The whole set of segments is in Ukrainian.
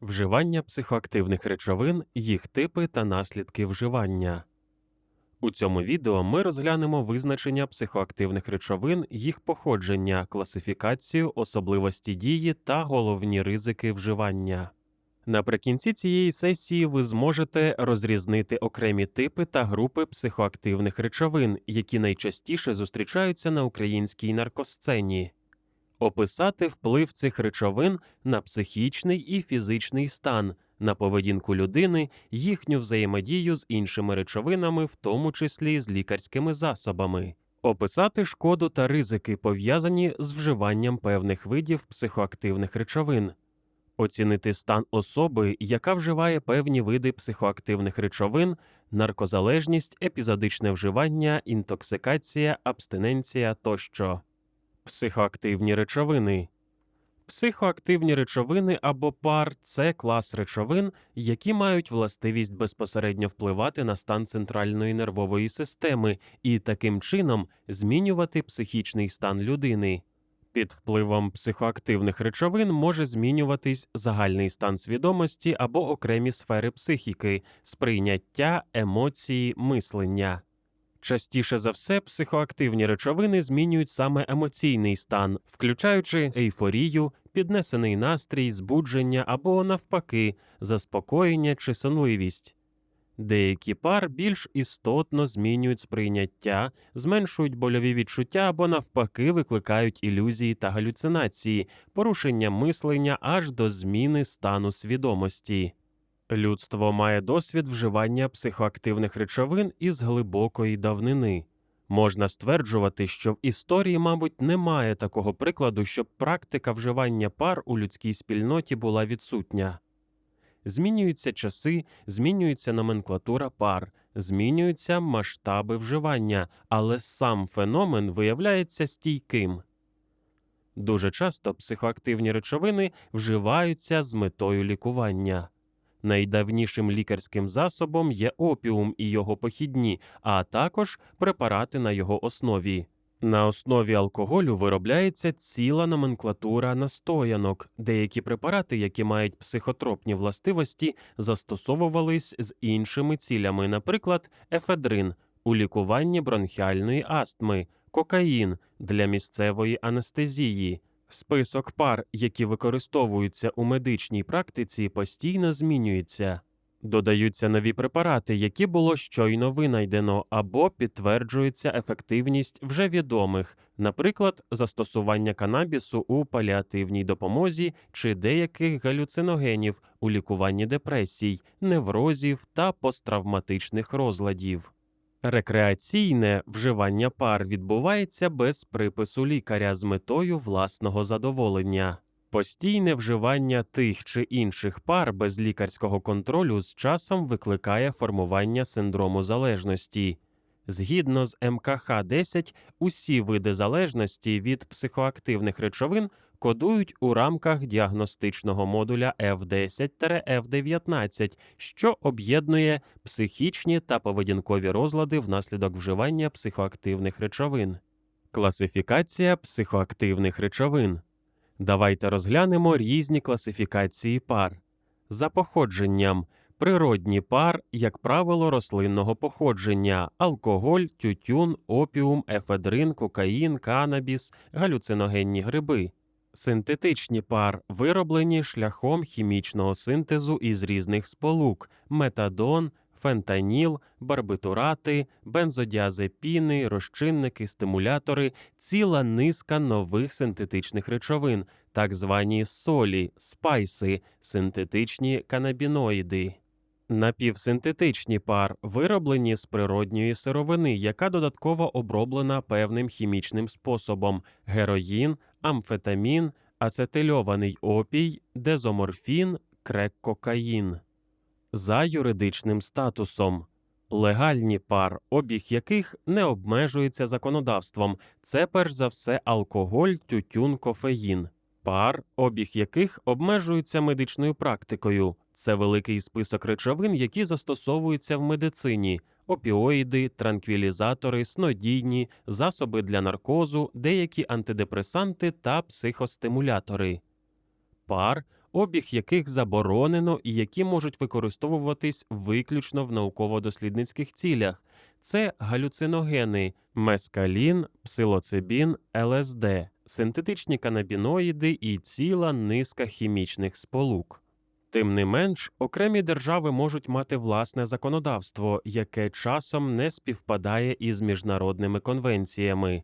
Вживання психоактивних речовин, їх типи та наслідки вживання. У цьому відео ми розглянемо визначення психоактивних речовин, їх походження, класифікацію, особливості дії та головні ризики вживання. Наприкінці цієї сесії ви зможете розрізнити окремі типи та групи психоактивних речовин, які найчастіше зустрічаються на українській наркосцені, описати вплив цих речовин на психічний і фізичний стан, на поведінку людини, їхню взаємодію з іншими речовинами, в тому числі з лікарськими засобами, описати шкоду та ризики, пов'язані з вживанням певних видів психоактивних речовин, оцінити стан особи, яка вживає певні види психоактивних речовин, наркозалежність, епізодичне вживання, інтоксикація, абстиненція тощо. Психоактивні речовини. Психоактивні речовини або пар це клас речовин, які мають властивість безпосередньо впливати на стан центральної нервової системи і таким чином змінювати психічний стан людини. Під впливом психоактивних речовин може змінюватись загальний стан свідомості або окремі сфери психіки, сприйняття, емоції, мислення. Частіше за все, психоактивні речовини змінюють саме емоційний стан, включаючи ейфорію, піднесений настрій, збудження або, навпаки, заспокоєння чи сонливість. Деякі пар більш істотно змінюють сприйняття, зменшують больові відчуття або, навпаки, викликають ілюзії та галюцинації, порушення мислення аж до зміни стану свідомості. Людство має досвід вживання психоактивних речовин із глибокої давнини. Можна стверджувати, що в історії, мабуть, немає такого прикладу, щоб практика вживання пар у людській спільноті була відсутня. Змінюються часи, змінюється номенклатура пар, змінюються масштаби вживання, але сам феномен виявляється стійким. Дуже часто психоактивні речовини вживаються з метою лікування. Найдавнішим лікарським засобом є опіум і його похідні, а також препарати на його основі. На основі алкоголю виробляється ціла номенклатура настоянок. Деякі препарати, які мають психотропні властивості, застосовувались з іншими цілями, наприклад, ефедрин у лікуванні бронхіальної астми, кокаїн для місцевої анестезії. Список пар, які використовуються у медичній практиці, постійно змінюється. Додаються нові препарати, які було щойно винайдено, або підтверджується ефективність вже відомих, наприклад, застосування канабісу у паліативній допомозі чи деяких галюциногенів у лікуванні депресій, неврозів та посттравматичних розладів. Рекреаційне вживання пар відбувається без припису лікаря з метою власного задоволення. Постійне вживання тих чи інших пар без лікарського контролю з часом викликає формування синдрому залежності. Згідно з МКХ 10, усі види залежності від психоактивних речовин кодують у рамках діагностичного модуля F10-F19, що об'єднує психічні та поведінкові розлади внаслідок вживання психоактивних речовин. Класифікація психоактивних речовин. Давайте розглянемо різні класифікації пар. За походженням природні пар, як правило, рослинного походження, алкоголь, тютюн, опіум, ефедрин, кокаїн, канабіс, галюциногенні гриби. Синтетичні пар вироблені шляхом хімічного синтезу із різних сполук: метадон, фентаніл, барбитурати, бензодіазепіни, розчинники, стимулятори, ціла низка нових синтетичних речовин, так звані солі, спайси, синтетичні канабіноїди. Напівсинтетичні пар вироблені з природньої сировини, яка додатково оброблена певним хімічним способом: героїн, амфетамін, ацетильований опій, дезоморфін, крек-кокаїн. За юридичним статусом. Легальні пар, обіг яких не обмежується законодавством, це перш за все алкоголь, тютюн, кофеїн. Пар, обіг яких обмежується медичною практикою. Це великий список речовин, які застосовуються в медицині: опіоїди, транквілізатори, снодійні, засоби для наркозу, деякі антидепресанти та психостимулятори. Пар, обіг яких заборонено і які можуть використовуватись виключно в науково-дослідницьких цілях. Це галюциногени, мескалін, псилоцибін, ЛСД, синтетичні канабіноїди і ціла низка хімічних сполук. Тим не менш, окремі держави можуть мати власне законодавство, яке часом не співпадає із міжнародними конвенціями.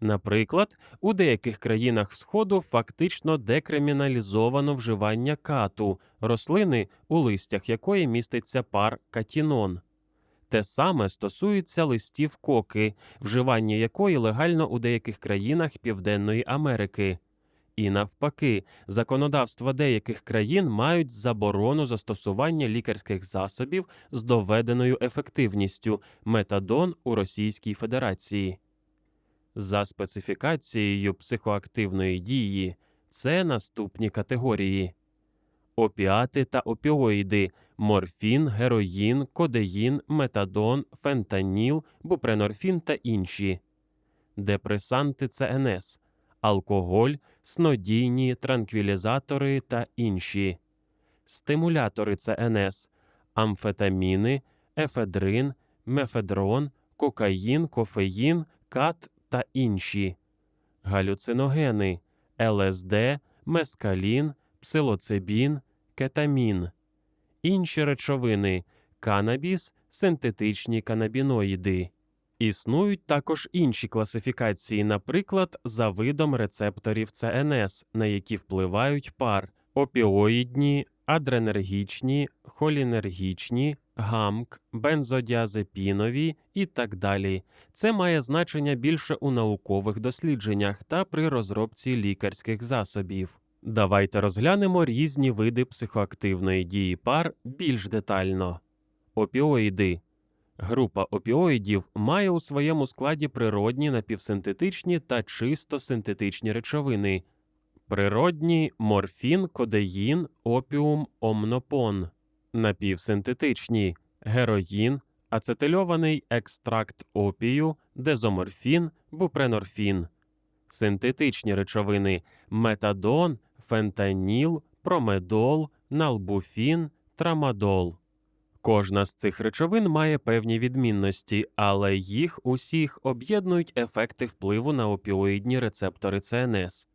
Наприклад, у деяких країнах Сходу фактично декриміналізовано вживання кату, рослини, у листях якої міститься пар катінон. Те саме стосується листів коки, вживання якої легально у деяких країнах Південної Америки. І навпаки, законодавства деяких країн мають заборону застосування лікарських засобів з доведеною ефективністю метадон у Російській Федерації. За специфікацією психоактивної дії це наступні категорії: опіати та опіоїди, морфін, героїн, кодеїн, метадон, фентаніл, бупренорфін та інші, депресанти ЦНС, алкоголь, снодійні, транквілізатори та інші, стимулятори ЦНС, амфетаміни, ефедрин, мефедрон, кокаїн, кофеїн, кат та інші, галюциногени, ЛСД, мескалін, псилоцибін, кетамін, інші речовини, канабіс, синтетичні канабіноїди. Існують також інші класифікації, наприклад, за видом рецепторів ЦНС, на які впливають пар опіоїдні, адренергічні, холінергічні, гамк, бензодіазепінові і так далі. Це має значення більше у наукових дослідженнях та при розробці лікарських засобів. Давайте розглянемо різні види психоактивної дії пар більш детально. Опіоїди. Група опіоїдів має у своєму складі природні напівсинтетичні та чисто синтетичні речовини. Природні морфін, кодеїн, опіум, омнопон, напівсинтетичні героїн, ацетильований екстракт опію, дезоморфін, бупренорфін, синтетичні речовини метадон, фентаніл, промедол, налбуфін, трамадол. Кожна з цих речовин має певні відмінності, але їх усіх об'єднують ефекти впливу на опіоїдні рецептори ЦНС.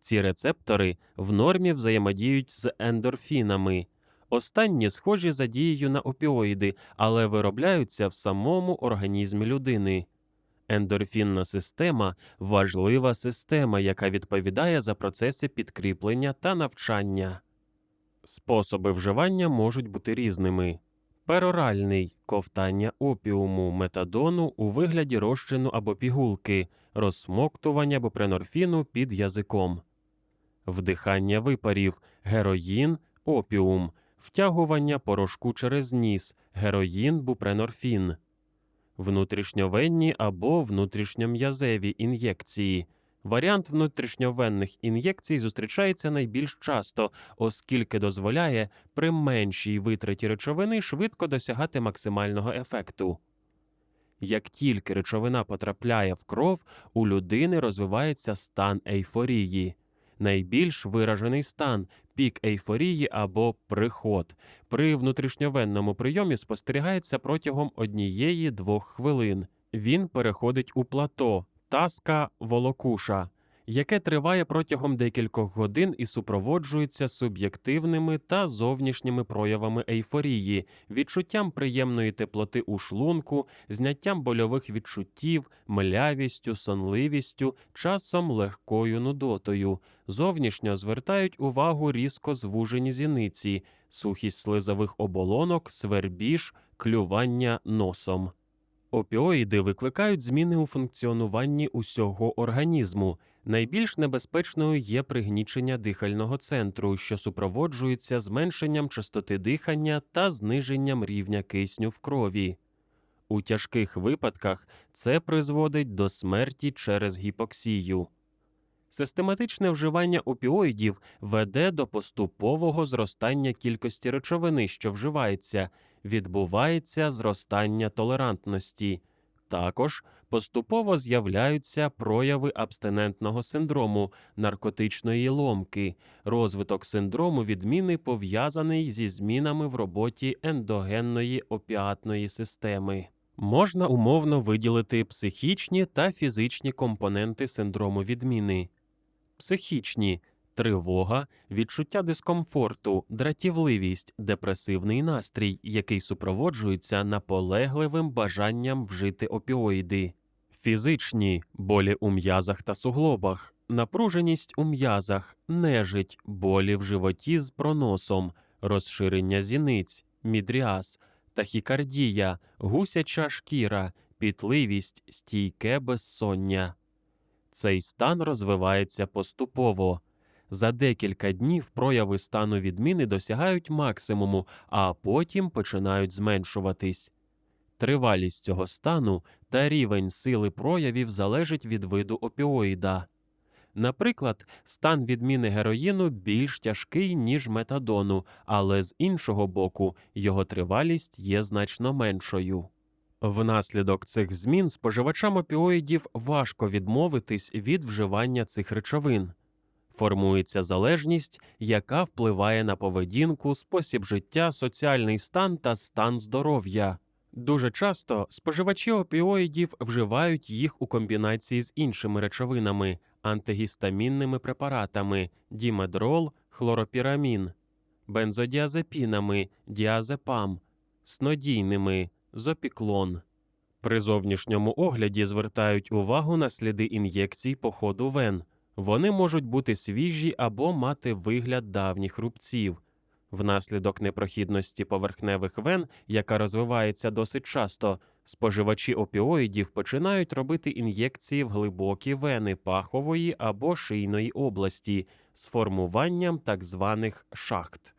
Ці рецептори в нормі взаємодіють з ендорфінами. Останні схожі за дією на опіоїди, але виробляються в самому організмі людини. Ендорфінна система важлива система, яка відповідає за процеси підкріплення та навчання. Способи вживання можуть бути різними. Пероральний ковтання опіуму метадону у вигляді розчину або пігулки, розсмоктування бупренорфіну під язиком, вдихання випарів, героїн, опіум, втягування порошку через ніс, героїн, бупренорфін, внутрішньовенні або внутрішньом'язеві ін'єкції. Варіант внутрішньовенних ін'єкцій зустрічається найбільш часто, оскільки дозволяє при меншій витраті речовини швидко досягати максимального ефекту. Як тільки речовина потрапляє в кров, у людини розвивається стан ейфорії. Найбільш виражений стан пік ейфорії або приход. При внутрішньовенному прийомі спостерігається протягом однієї-двох хвилин. Він переходить у плато, таска волокуша, яке триває протягом декількох годин і супроводжується суб'єктивними та зовнішніми проявами ейфорії, відчуттям приємної теплоти у шлунку, зняттям больових відчуттів, млявістю, сонливістю, часом легкою нудотою. Зовнішньо звертають увагу різко звужені зіниці, сухість слизових оболонок, свербіж, клювання носом. Опіоїди викликають зміни у функціонуванні усього організму. Найбільш небезпечною є пригнічення дихального центру, що супроводжується зменшенням частоти дихання та зниженням рівня кисню в крові. У тяжких випадках це призводить до смерті через гіпоксію. Систематичне вживання опіоїдів веде до поступового зростання кількості речовини, що вживається, відбувається зростання толерантності. Також поступово з'являються прояви абстинентного синдрому, наркотичної ломки. Розвиток синдрому відміни пов'язаний зі змінами в роботі ендогенної опіатної системи. Можна умовно виділити психічні та фізичні компоненти синдрому відміни. Психічні тривога, відчуття дискомфорту, дратівливість, депресивний настрій, який супроводжується наполегливим бажанням вжити опіоїди, фізичні болі у м'язах та суглобах, напруженість у м'язах, нежить, болі в животі з проносом, розширення зіниць, мідріаз, тахікардія, гусяча шкіра, пітливість, стійке безсоння. Цей стан розвивається поступово. За декілька днів прояви стану відміни досягають максимуму, а потім починають зменшуватись. Тривалість цього стану та рівень сили проявів залежить від виду опіоїда. Наприклад, стан відміни героїну більш тяжкий, ніж метадону, але з іншого боку, його тривалість є значно меншою. Внаслідок цих змін споживачам опіоїдів важко відмовитись від вживання цих речовин. Формується залежність, яка впливає на поведінку, спосіб життя, соціальний стан та стан здоров'я. Дуже часто споживачі опіоїдів вживають їх у комбінації з іншими речовинами, антигістамінними препаратами дімедрол, хлоропірамін, бензодіазепінами, діазепам, снодійними, зопіклон. При зовнішньому огляді звертають увагу на сліди ін'єкцій по ходу вен. Вони можуть бути свіжі або мати вигляд давніх рубців. Внаслідок непрохідності поверхневих вен, яка розвивається досить часто, споживачі опіоїдів починають робити ін'єкції в глибокі вени пахової або шийної області з формуванням так званих шахт.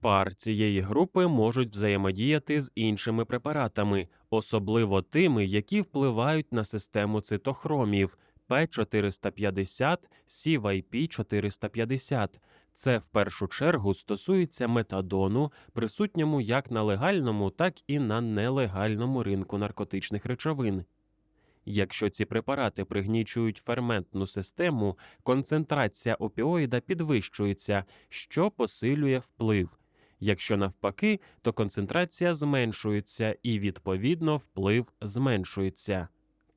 Пар цієї групи можуть взаємодіяти з іншими препаратами, особливо тими, які впливають на систему цитохромів P450, CYP450. Це в першу чергу стосується метадону, присутньому як на легальному, так і на нелегальному ринку наркотичних речовин. Якщо ці препарати пригнічують ферментну систему, концентрація опіоїда підвищується, що посилює вплив. Якщо навпаки, то концентрація зменшується і, відповідно, вплив зменшується.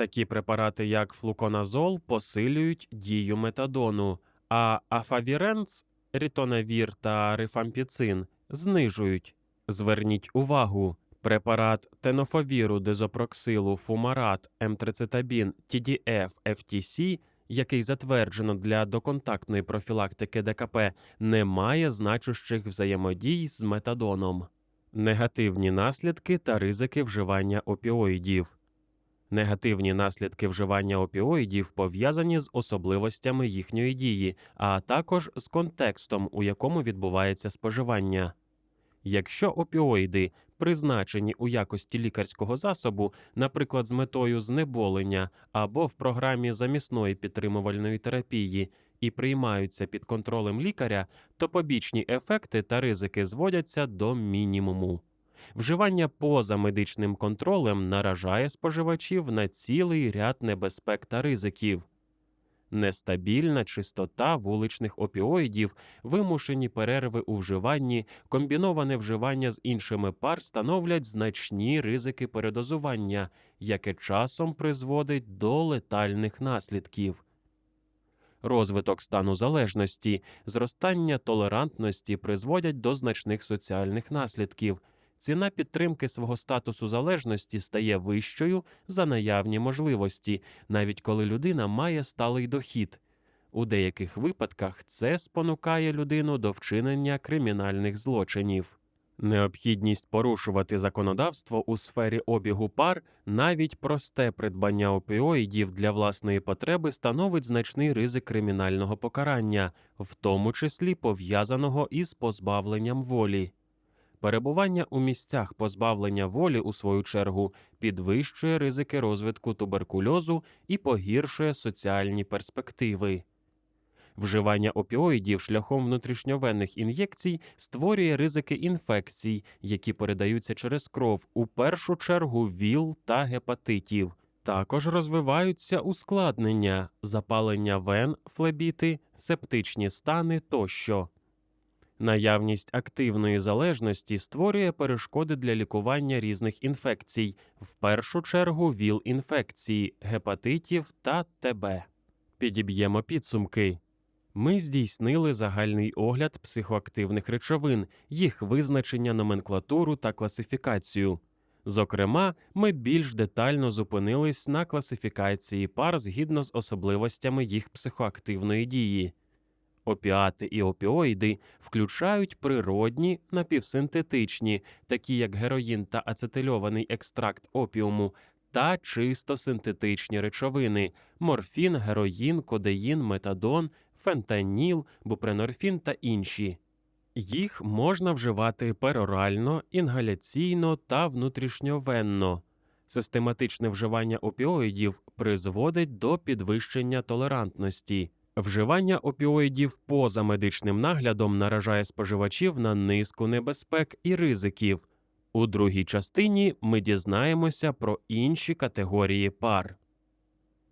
Такі препарати, як флуконазол, посилюють дію метадону, а афавіренц, рітонавір та рифампіцин знижують. Зверніть увагу, препарат тенофовіру, дезопроксилу, фумарат, емтрицетабін, TDF, FTC, який затверджено для доконтактної профілактики ДКП, не має значущих взаємодій з метадоном. Негативні наслідки та ризики вживання опіоїдів. Негативні наслідки вживання опіоїдів пов'язані з особливостями їхньої дії, а також з контекстом, у якому відбувається споживання. Якщо опіоїди призначені у якості лікарського засобу, наприклад, з метою знеболення або в програмі замісної підтримувальної терапії, і приймаються під контролем лікаря, то побічні ефекти та ризики зводяться до мінімуму. Вживання поза медичним контролем наражає споживачів на цілий ряд небезпек та ризиків. Нестабільна чистота вуличних опіоїдів, вимушені перерви у вживанні, комбіноване вживання з іншими пар становлять значні ризики передозування, яке часом призводить до летальних наслідків. Розвиток стану залежності, зростання толерантності призводять до значних соціальних наслідків. Ціна підтримки свого статусу залежності стає вищою за наявні можливості, навіть коли людина має сталий дохід. У деяких випадках це спонукає людину до вчинення кримінальних злочинів. Необхідність порушувати законодавство у сфері обігу пар, навіть просте придбання опіоїдів для власної потреби становить значний ризик кримінального покарання, в тому числі пов'язаного із позбавленням волі. Перебування у місцях позбавлення волі, у свою чергу, підвищує ризики розвитку туберкульозу і погіршує соціальні перспективи. Вживання опіоїдів шляхом внутрішньовенних ін'єкцій створює ризики інфекцій, які передаються через кров, у першу чергу ВІЛ та гепатитів, Також розвиваються ускладнення, запалення вен, флебіти, септичні стани тощо. Наявність активної залежності створює перешкоди для лікування різних інфекцій, в першу чергу ВІЛ-інфекції, гепатитів та ТБ. Підіб'ємо підсумки. Ми здійснили загальний огляд психоактивних речовин, їх визначення, номенклатуру та класифікацію. Зокрема, ми більш детально зупинились на класифікації пар згідно з особливостями їх психоактивної дії. Опіати і опіоїди включають природні напівсинтетичні, такі як героїн та ацетильований екстракт опіуму, та чисто синтетичні речовини морфін, героїн, кодеїн, метадон, фентаніл, бупренорфін та інші. Їх можна вживати перорально, інгаляційно та внутрішньовенно. Систематичне вживання опіоїдів призводить до підвищення толерантності. Вживання опіоїдів поза медичним наглядом наражає споживачів на низку небезпек і ризиків. У другій частині ми дізнаємося про інші категорії пар.